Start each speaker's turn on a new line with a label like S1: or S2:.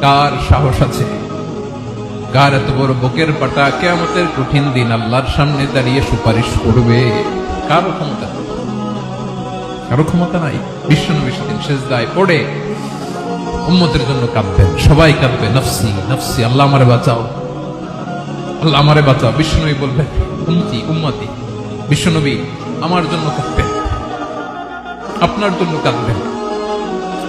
S1: কার সাহস আছে? কার এত বড় বুকের পাটা কেয়ামতের কঠিন দিন আল্লাহর সামনে দাঁড়িয়ে সুপারিশ করবে? কারও ক্ষমতা কারও ক্ষমতা নাই। বিশ্বনবী সেদিন শেষদায় পড়ে উম্মতের জন্য কাঁদবেন। সবাই কাঁদবে, নফসি নফসি, আল্লাহ আমারে বাঁচাও। আল্লাহ আমারে বাঁচাও। বিষ্ণুনবী বলবেন উমতি উম্মাতি বিষ্ণুনবী আমার জন্য কাঁদবেন। আপনার জন্য কাঁদবেন।